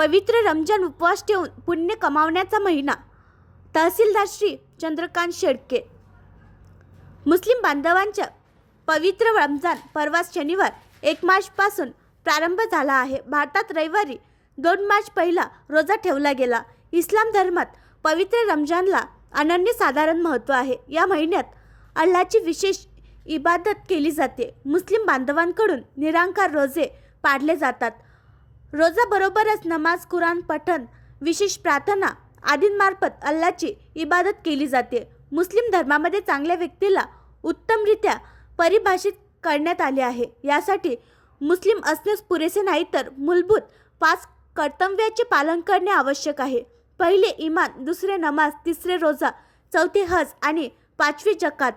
पवित्र रमजान उपवास ठेवून पुण्य कमावण्याचा महिना. तहसीलदार श्री चंद्रकांत शेळके मुस्लिम बांधवांच्या पवित्र रमजान परवा शनिवार एक मार्चपासून प्रारंभ झाला आहे. भारतात रविवारी दोन मार्च पहिला रोजा ठेवला गेला. इस्लाम धर्मात पवित्र रमजानला अनन्यसाधारण महत्त्व आहे. या महिन्यात अल्लाची विशेष इबादत केली जाते. मुस्लिम बांधवांकडून निरांकार रोजे पाडले जातात. रोजाबरोबरच नमाज कुराण पठण विशेष प्रार्थना आदींमार्फत अल्लाची इबादत केली जाते. मुस्लिम धर्मामध्ये चांगल्या व्यक्तीला उत्तमरित्या परिभाषित करण्यात आले आहे. यासाठी मुस्लिम असणेच पुरेसे नाही तर मूलभूत पाच कर्तव्याचे पालन करणे आवश्यक आहे. पहिले इमान दुसरे नमाज तिसरे रोजा चौथे हज आणि पाचवी जकात.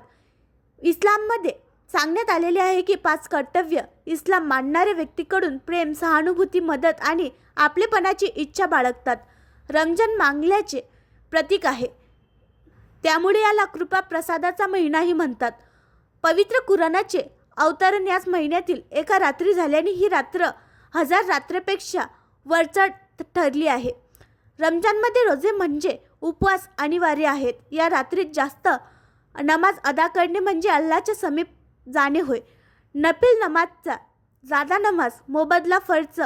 इस्लाममध्ये सांगण्यात आलेले आहे की पाच कर्तव्य इस्लाम मानणाऱ्या व्यक्तीकडून प्रेम सहानुभूती मदत आणि आपलेपणाची इच्छा बाळगतात. रमजान मांगल्याचे प्रतीक आहे. त्यामुळे याला कृपा प्रसादाचा महिनाही म्हणतात. पवित्र कुराणाचे अवतरण याच महिन्यातील एका रात्री झाल्याने ही रात्र हजार रात्रेपेक्षा वरचढ ठरली आहे. रमजानमध्ये रोजे म्हणजे उपवास अनिवार्य आहेत. या रात्रीत जास्त नमाज अदा करणे म्हणजे अल्लाच्या समीप जाणे होय. नफिल नमाजचा जादा नमाज मोबदला फर्ज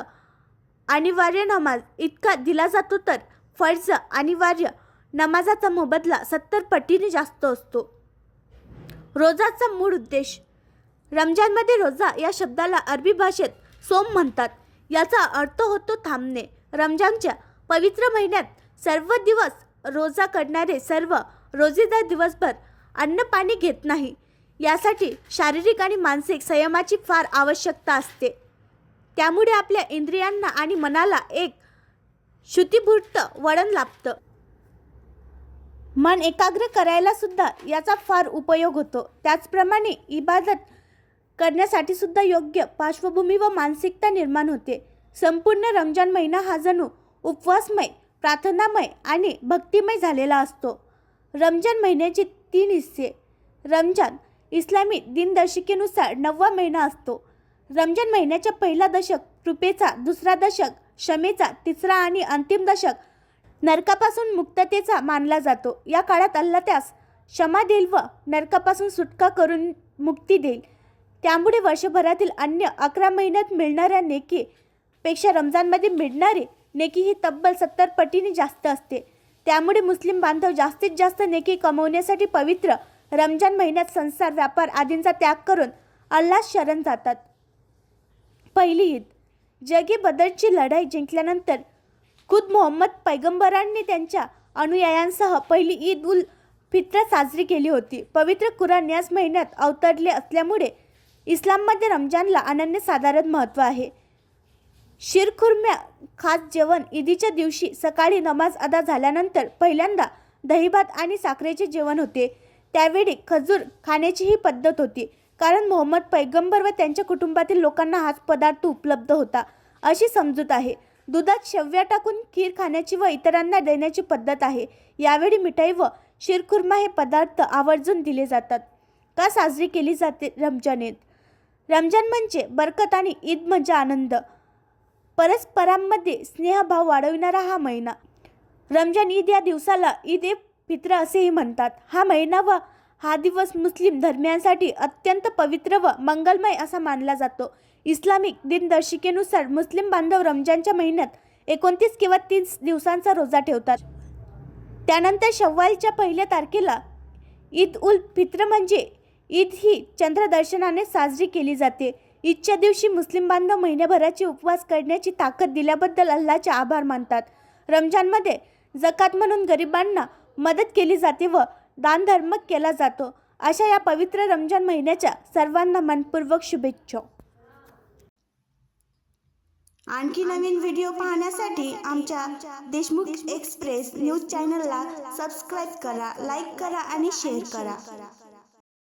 अनिवार्य नमाज इतका दिला जातो तर फर्ज अनिवार्य नमाजाचा मोबदला सत्तर पटीने जास्त असतो. रोजाचा मूळ उद्देश रमजानमध्ये रोजा या शब्दाला अरबी भाषेत सोम म्हणतात. याचा अर्थ होतो थांबणे. रमजानच्या पवित्र महिन्यात सर्व दिवस रोजा करणारे सर्व रोजेदार दिवसभर अन्न पाणी घेत नाही. यासाठी शारीरिक आणि मानसिक संयमाची फार आवश्यकता असते. त्यामुळे आपल्या इंद्रियांना आणि मनाला एक श्रुतीभूर्त वळण लाभतं. मन एकाग्र करायला सुद्धा याचा फार उपयोग होतो. त्याचप्रमाणे इबादत करण्यासाठी सुद्धा योग्य पार्श्वभूमी व मानसिकता निर्माण होते. संपूर्ण रमजान महिना हा जणू उपवासमय प्रार्थनामय आणि भक्तिमय झालेला असतो. रमजान महिन्याचे तीन हिस्से. रमजान इस्लामी दिनदर्शिकेनुसार नववा महिना असतो. रमजान महिन्याच्या पहिला दशक कृपेचा दुसरा दशक क्षमेचा तिसरा आणि अंतिम दशक नरकापासून मुक्ततेचा मानला जातो. या काळात अल्ला त्यास क्षमा देईल व नरकापासून सुटका करून मुक्ती देईल. त्यामुळे वर्षभरातील अन्य अकरा महिन्यात मिळणाऱ्या नेकीपेक्षा रमजानमध्ये मिळणारी नेकी ही तब्बल सत्तर पटीने जास्त असते. त्यामुळे मुस्लिम बांधव जास्तीत जास्त नेकी कमवण्यासाठी पवित्र रमजान महिन्यात संसार व्यापार आदींचा त्याग करून अल्लाह शरण जातात. पहिली ईद. जगी बदरची लढाई जिंकल्यानंतर खुद मोहम्मद पैगंबरांनी त्यांच्या अनुयायांसह पहिली ईद उल फित्र साजरी केली होती. पवित्र कुराण याच महिन्यात अवतरले असल्यामुळे इस्लाममध्ये रमजानला अनन्यसाधारण महत्त्व आहे. शिरखुर्म्या खास जेवण ईदीच्या दिवशी सकाळी नमाज अदा झाल्यानंतर पहिल्यांदा दहीभात आणि साखरेचे जेवण होते. त्यावेळी खजूर खाण्याची ही पद्धत होती. कारण मोहम्मद पैगंबर व त्यांच्या कुटुंबातील लोकांना हाच पदार्थ उपलब्ध होता अशी समजूत आहे. दुधात शेवया टाकून खीर खाण्याची व इतरांना देण्याची पद्धत आहे. यावेळी मिठाई व शिरखुर्मा हे पदार्थ आवर्जून दिले जातात. का साजरी केली जाते? रमजान ईद रमजान म्हणजे बरकत आणि ईद म्हणजे आनंद. परस्परांमध्ये स्नेहभाव वाढविणारा हा महिना. रमजान ईद या दिवसाला ईद ए फित्र असेही म्हणतात. हा महिना व हा दिवस मुस्लिम धर्मियांसाठी अत्यंत पवित्र व मंगलमय असा मानला जातो. इस्लामिक दिनदर्शिकेनुसार मुस्लिम बांधव रमजानच्या महिन्यात एकोणतीस किंवा तीस दिवसांचा रोजा ठेवतात. त्यानंतर शव्वालच्या पहिल्या तारखेला ईद उल फित्र म्हणजे ईद ही चंद्रदर्शनाने साजरी केली जाते. ईदच्या दिवशी मुस्लिम बांधव महिन्याभराचे उपवास करण्याची ताकद दिल्याबद्दल अल्लाचे आभार मानतात. रमजानमध्ये जकात म्हणून गरिबांना मदत केली जाते व दानधर्म केला जातो. अशा या पवित्र रमजान महिन्याच्या सर्वांना मनपूर्वक शुभेच्छा. आणखी नवीन व्हिडिओ पाहण्यासाठी आमच्या देशमुख एक्सप्रेस न्यूज चॅनलला सबस्क्राईब करा लाईक करा आणि शेअर करा.